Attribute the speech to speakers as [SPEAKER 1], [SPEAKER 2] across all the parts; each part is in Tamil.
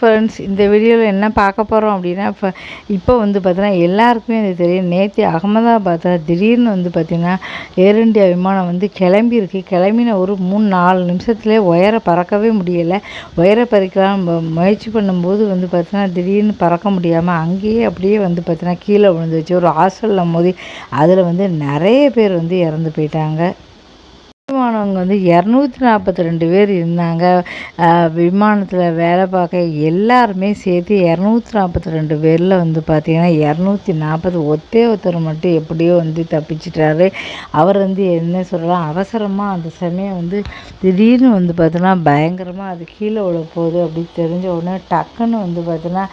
[SPEAKER 1] ஃப்ரெண்ட்ஸ் இந்த வீடியோவில் என்ன பார்க்க போகிறோம் அப்படின்னா இப்போ இப்போ வந்து பார்த்தீங்கன்னா எல்லாருக்குமே அது தெரியும். நேற்று அகமதாபாத்தில் திடீர்னு வந்து பார்த்திங்கன்னா ஏர் இண்டியா விமானம் வந்து கிளம்பியிருக்கு. கிளம்பின ஒரு மூணு நாலு நிமிஷத்துலேயே ஒயரை பறக்கவே முடியலை. ஒயரை பறிக்கலாம் முயற்சி பண்ணும்போது வந்து பார்த்திங்கன்னா திடீர்னு பறக்க முடியாமல் அங்கேயே அப்படியே வந்து பார்த்தீங்கன்னா கீழே விழுந்துச்சு ஒரு ஹாஸ்டலில் மோதி அதில் வந்து நிறைய பேர் வந்து இறந்து போயிட்டாங்க. விமானவங்க வந்து இரநூத்தி நாற்பத்தி ரெண்டு பேர் இருந்தாங்க. விமானத்தில் வேலை பார்க்க எல்லாருமே சேர்த்து இரநூத்தி நாற்பத்தி ரெண்டு பேரில் வந்து பார்த்திங்கன்னா இரநூத்தி நாற்பது ஒத்தே ஒருத்தர் மட்டும் எப்படியோ வந்து தப்பிச்சிட்டாரு. அவர் வந்து என்ன சொல்லலாம் அவசரமாக அந்த சமயம் வந்து திடீர்னு வந்து பார்த்தோன்னா பயங்கரமாக அது கீழே விழ போகுது அப்படின்னு தெரிஞ்ச உடனே டக்குன்னு வந்து பார்த்தோன்னா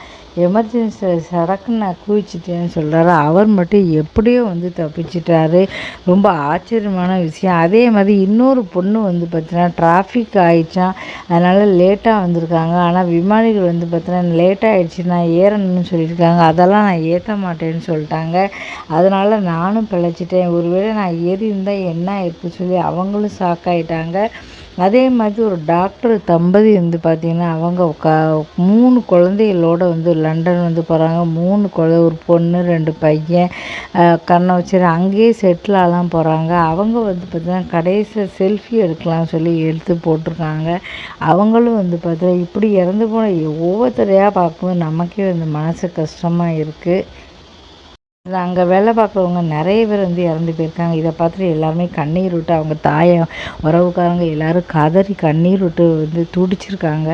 [SPEAKER 1] எமர்ஜென்சி சடக்குன்னு நான் குதிச்சிட்டேன்னு சொல்கிறாரு அவர் மட்டும் எப்படியோ வந்து தப்பிச்சிட்டாரு. ரொம்ப ஆச்சரியமான விஷயம். அதே மாதிரி இன்னொரு பொண்ணு வந்து பார்த்தீங்கன்னா டிராஃபிக் ஆயிடுச்சான் அதனால் லேட்டாக வந்திருக்காங்க. ஆனால் விமானிகள் வந்து பார்த்தீங்கன்னா லேட்டாக ஆயிடுச்சு. நான் ஏறணும்னு சொல்லியிருக்காங்க. அதெல்லாம் நான் ஏற்ற மாட்டேன்னு சொல்லிட்டாங்க. அதனால் நானும் பிழைச்சிட்டேன். ஒருவேளை நான் ஏறி இருந்தால் என்ன ஆயிருக்கு சொல்லி அவங்களும் ஷாக் ஆகிட்டாங்க அதே மாதிரி ஒரு டாக்டர் தம்பதி வந்து பார்த்திங்கன்னா அவங்க உக்கா மூணு குழந்தைகளோட வந்து லண்டன் வந்து போகிறாங்க மூணு குழந்தை ஒரு பொண்ணு ரெண்டு பையன் கண்ணை வச்சு அங்கேயே செட்டில் ஆகலாம் போகிறாங்க அவங்க வந்து பார்த்திங்கன்னா கடைசியில் செல்ஃபி எடுக்கலாம்னு சொல்லி எடுத்து போட்டிருக்காங்க. அவங்களும் வந்து பார்த்தா இப்படி இறந்து போன ஒவ்வொருத்தரையாக பார்க்கும்போது நமக்கே வந்து மனசு கஷ்டமாக இருக்குது இதில் அங்கே வேலை பார்க்குறவங்க நிறைய பேர் வந்து இறந்து போயிருக்காங்க. இதை பார்த்துட்டு எல்லாருமே கண்ணீர் விட்டு அவங்க தாயை உறவுக்காரங்க எல்லாரும் கதறி கண்ணீர் விட்டு வந்து துடிச்சிருக்காங்க.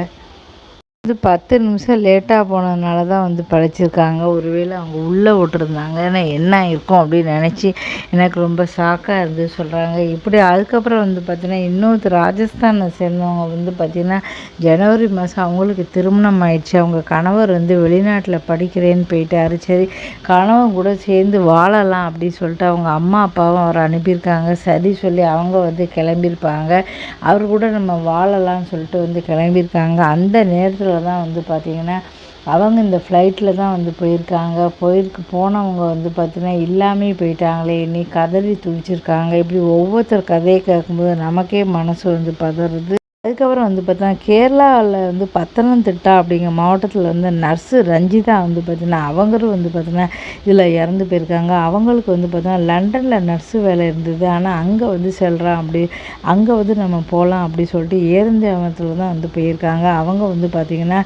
[SPEAKER 1] வந்து பத்து நிமிஷம் லேட்டாக போனதுனால தான் வந்து படைச்சிருக்காங்க ஒருவேளை அவங்க உள்ளே விட்டுருந்தாங்க. ஏன்னா என்ன இருக்கும் அப்படின்னு நினச்சி எனக்கு ரொம்ப ஷாக்காக இருந்து சொல்கிறாங்க இப்படி அதுக்கப்புறம் வந்து பார்த்திங்கன்னா இன்னொருத்தர் ராஜஸ்தானை சேர்ந்தவங்க வந்து பார்த்திங்கன்னா ஜனவரி மாதம் அவங்களுக்கு திருமணம் ஆயிடுச்சு. அவங்க கணவர் வந்து வெளிநாட்டில் படிக்கிறேன்னு போயிட்டாரு. சரி கணவன் கூட சேர்ந்து வாழலாம் அப்படின்னு சொல்லிட்டு அவங்க அம்மா அப்பாவும் அவரை அனுப்பியிருக்காங்க. சரி சொல்லி அவங்க வந்து கிளம்பியிருப்பாங்க. அவர் கூட நம்ம வாழலாம்னு சொல்லிட்டு வந்து கிளம்பியிருக்காங்க. அந்த நேரத்தில் தான் வந்து பார்த்திங்கன்னா அவங்க இந்த ஃப்ளைட்டில் தான் வந்து போயிருக்காங்க. போயிருக்கு போனவங்க வந்து பார்த்திங்கன்னா இல்லாமே போயிட்டாங்களே நீ கதறி துடிச்சிருக்காங்க. இப்படி ஒவ்வொருத்தர் கதையை கேட்கும்போது நமக்கே மனசு வந்து பதறுது. அதுக்கப்புறம் வந்து பார்த்தீங்கன்னா கேரளாவில் வந்து பத்தனம்திட்டா அப்படிங்கிற மாவட்டத்தில் வந்து நர்ஸு ரஞ்சிதா வந்து பார்த்திங்கன்னா அவங்களும் வந்து பார்த்திங்கன்னா இதில் இறந்து போயிருக்காங்க. அவங்களுக்கு வந்து பார்த்திங்கன்னா லண்டனில் நர்ஸு வேலை இருந்தது. ஆனால் அங்கே வந்து செல்கிறான் அப்படி அங்கே வந்து நம்ம போகலாம் அப்படி சொல்லிட்டு ஏருந்தியாமத்தில் தான் வந்து போயிருக்காங்க. அவங்க வந்து பார்த்திங்கன்னா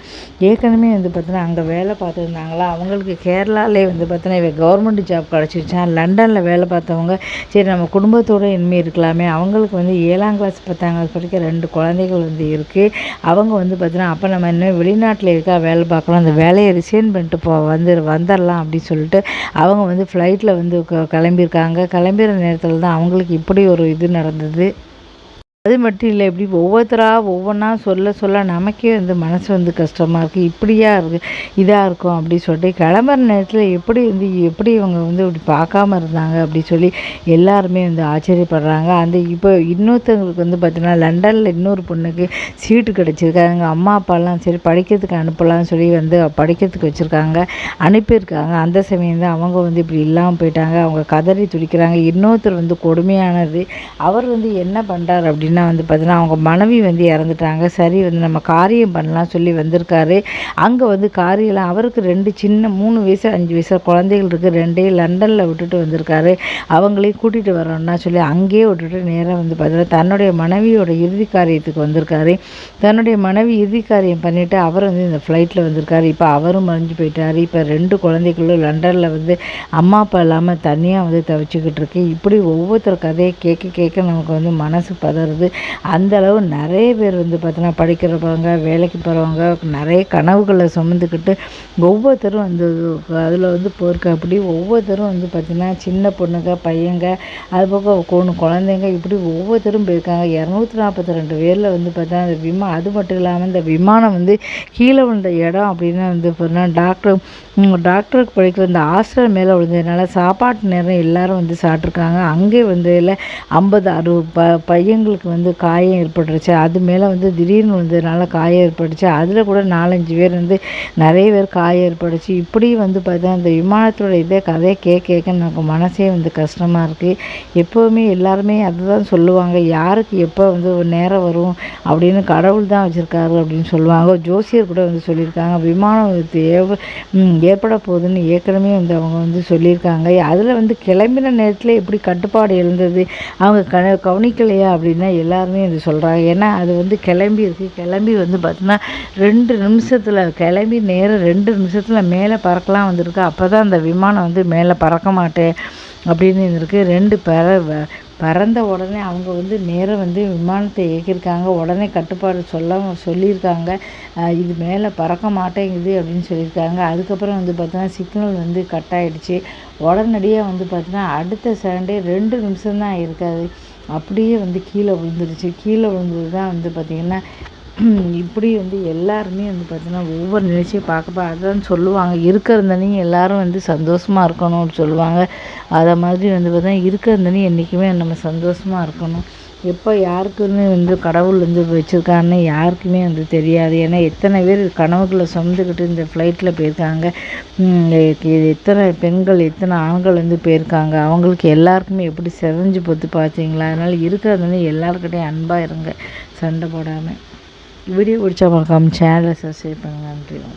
[SPEAKER 1] ஏற்கனவே வந்து பார்த்திங்கன்னா அங்கே வேலை பார்த்துருந்தாங்களா? அவங்களுக்கு கேரளாலே வந்து பார்த்தீங்கன்னா இவ கவர்மெண்ட் ஜாப் கிடச்சிருச்சான் லண்டனில் வேலை பார்த்தவங்க சரி நம்ம குடும்பத்தோடு இனிமேல் இருக்கலாமே. அவங்களுக்கு வந்து ஏழாம் கிளாஸ் பத்தாம் கிளாஸ் படிக்க ரெண்டு குழந்தைகள் வந்து இருக்குது அவங்க வந்து பார்த்தீங்கன்னா அப்போ நம்ம இன்னும் வெளிநாட்டில் இருக்கா வேலை பார்க்கலாம் அந்த வேலையை ரிசைன் பண்ணிட்டு போ வந்து வந்துடலாம் அப்படின்னு சொல்லிட்டு அவங்க வந்து ஃப்ளைட்டில் வந்து க- கிளம்பியிருக்காங்க. கிளம்புற நேரத்தில் தான் அவங்களுக்கு இப்படி ஒரு இது நடந்தது. அது மட்டும் இல்லை இப்படி ஒவ்வொருத்தராக ஒவ்வொன்றா சொல்ல சொல்ல நமக்கே வந்து மனசு வந்து கஷ்டமாக இருக்குது இப்படியா இருக்குது இதாக இருக்கும் அப்படி சொல்லிட்டு கிளம்புற நேரத்தில் எப்படி வந்து எப்படி இவங்க வந்து இப்படி பார்க்காம இருந்தாங்க அப்படி சொல்லி எல்லாருமே வந்து ஆச்சரியப்படுறாங்க. அந்த இப்போ இன்னொருத்தவங்களுக்கு வந்து பார்த்திங்கன்னா லண்டனில் இன்னொரு பொண்ணுக்கு சீட்டு கிடச்சிருக்கு அவங்க அம்மா அப்பாலாம் சரி படிக்கிறதுக்கு அனுப்பலாம்னு சொல்லி வந்து படிக்கிறதுக்கு வச்சுருக்காங்க அனுப்பியிருக்காங்க. அந்த சமயம் தான் அவங்க வந்து இப்படி இல்லாமல் போயிட்டாங்க. அவங்க கதறி துடிக்கிறாங்க. இன்னொருத்தர் வந்து கொடுமையானது அவர் வந்து என்ன பண்ணுறார் அப்படின்னு வந்து பார்த்தீங்கன்னா அவங்க மனைவி வந்து இறந்துட்டாங்க. சரி வந்து நம்ம காரியம் பண்ணலாம் சொல்லி வந்திருக்காரு. அங்கே வந்து காரியெல்லாம் அவருக்கு ரெண்டு சின்ன மூணு வயசு அஞ்சு வயசு குழந்தைகள் இருக்குது ரெண்டையும் லண்டனில் விட்டுட்டு வந்திருக்காரு. அவங்களையும் கூட்டிகிட்டு வரோன்னா சொல்லி அங்கேயே விட்டுட்டு நேராக வந்து பார்த்தீங்கன்னா தன்னுடைய மனைவியோட இறுதி காரியத்துக்கு வந்திருக்காரு. தன்னுடைய மனைவி இறுதி காரியம் பண்ணிவிட்டு அவர் வந்து இந்த ஃப்ளைட்டில் வந்திருக்காரு. இப்போ அவரும் மறைஞ்சு போயிட்டார். இப்போ ரெண்டு குழந்தைகளும் லண்டனில் வந்து அம்மா அப்பா இல்லாமல் தனியாக வந்து தவிச்சுக்கிட்டு இருக்கு. இப்படி ஒவ்வொருத்தர் கதையை கேட்க கேட்க நமக்கு வந்து மனசு பதறது. அந்த அளவு நிறைய பேர் வந்து பார்த்தீங்கன்னா படிக்கிறவங்க வேலைக்கு போகிறவங்க நிறைய கனவுகளை சுமந்துக்கிட்டு ஒவ்வொருத்தரும் வந்து அதில் வந்து போயிருக்க அப்படி ஒவ்வொருத்தரும் வந்து பார்த்திங்கன்னா சின்ன பொண்ணுங்க பையங்க அது பக்கம் கொண்டு குழந்தைங்க இப்படி ஒவ்வொருத்தரும் போயிருக்காங்க. இரநூத்தி நாற்பத்தி ரெண்டு பேரில் வந்து பார்த்தா அந்த விமா அது மட்டும் இல்லாமல் இந்த விமானம் வந்து கீழே விழுந்த இடம் அப்படின்னு வந்து பார்த்தீங்கன்னா டாக்டர் டாக்டருக்கு படிக்கிற இந்த ஹாஸ்டல் மேலே விழுந்ததுனால சாப்பாட்டு நேரம் எல்லாரும் வந்து சாப்பிட்ருக்காங்க அங்கே வந்து இல்லை ஐம்பது அறுபது ப பையங்களுக்கு பேருக்கு வந்து காயம் ஏற்பட்டுருச்சு. அது மேலே வந்து திடீர்னு வந்ததுனால காயம் ஏற்பட்டுச்சு. அதில் கூட நாலஞ்சு பேர் வந்து நிறைய பேர் காயம் ஏற்பட்டுச்சு. இப்படி வந்து பார்த்தா அந்த விமானத்தோட இதே கதையை கேட்க கேட்க எனக்கு மனசே வந்து கஷ்டமாக இருக்குது எப்போவுமே எல்லாருமே அதுதான் சொல்லுவாங்க. யாருக்கு எப்போ வந்து நேரம் வரும் அப்படின்னு கடவுள் தான் வச்சுருக்காரு அப்படின்னு சொல்லுவாங்க. ஜோசியர் கூட வந்து சொல்லியிருக்காங்க. விமானம் ஏவ- ஏற்பட போகுதுன்னு ஏற்கனவே வந்து அவங்க வந்து சொல்லியிருக்காங்க. அதில் வந்து கிளம்பின நேரத்தில் எப்படி கட்டுப்பாடு எழுந்தது? அவங்க க கவனிக்கலையா அப்படின்னா எல்லாருமே இது சொல்கிறாங்க ஏன்னா அது வந்து கிளம்பி இருக்குது கிளம்பி வந்து பார்த்தீங்கன்னா ரெண்டு நிமிஷத்தில் கிளம்பி நேரம் ரெண்டு நிமிஷத்தில் மேலே பறக்கலாம் வந்திருக்கு. அப்போ தான் அந்த விமானம் வந்து மேலே பறக்க மாட்டேன் அப்படின்னு இருந்திருக்கு ரெண்டு பற வ- பறந்த உடனே அவங்க வந்து நேராக வந்து விமானத்தை இயக்கியிருக்காங்க. உடனே கட்டுப்பாடு சொல்ல சொல்லியிருக்காங்க. இது மேலே பறக்க மாட்டேங்குது அப்படின்னு சொல்லியிருக்காங்க. அதுக்கப்புறம் வந்து பார்த்தோன்னா சிக்னல் வந்து கட் ஆகிடுச்சு உடனடியாக வந்து பார்த்தீங்கன்னா அடுத்த சண்டே ரெண்டு நிமிஷம்தான் இருக்காது. அப்படியே வந்து கீழே விழுந்துருச்சு. கீழே விழுந்தது தான் வந்து பார்த்திங்கன்னா இப்படி வந்து எல்லாருமே வந்து பார்த்திங்கன்னா ஒவ்வொரு நிகழ்ச்சியும் பார்க்கப்ப அதான் சொல்லுவாங்க. இருக்கிறந்தனையும் எல்லாரும் வந்து சந்தோஷமாக இருக்கணும்னு சொல்லுவாங்க. அதை மாதிரி வந்து பார்த்திங்கன்னா இருக்கிறந்தனையும் என்றைக்குமே நம்ம சந்தோஷமாக இருக்கணும். எப்போ யாருக்குன்னு வந்து கடவுள் வந்து வச்சுருக்காருன்னு யாருக்குமே வந்து தெரியாது. ஏன்னா எத்தனை பேர் கனவுகளை சுமந்துக்கிட்டு இந்த ஃப்ளைட்டில் போயிருக்காங்க. இது எத்தனை பெண்கள் எத்தனை ஆண்கள் வந்து போயிருக்காங்க. அவங்களுக்கு எல்லாருக்குமே எப்படி செதஞ்சு போத்து பார்த்தீங்களா? அதனால் இருக்கிறதுன்னு எல்லாருக்கிட்டையும் அன்பாக இருங்க. சண்டை போடாமல் வீடியோ பிடிச்சா மறக்காம சேனலை சப்ஸ்கிரைப் பண்ணுங்க. நன்றி.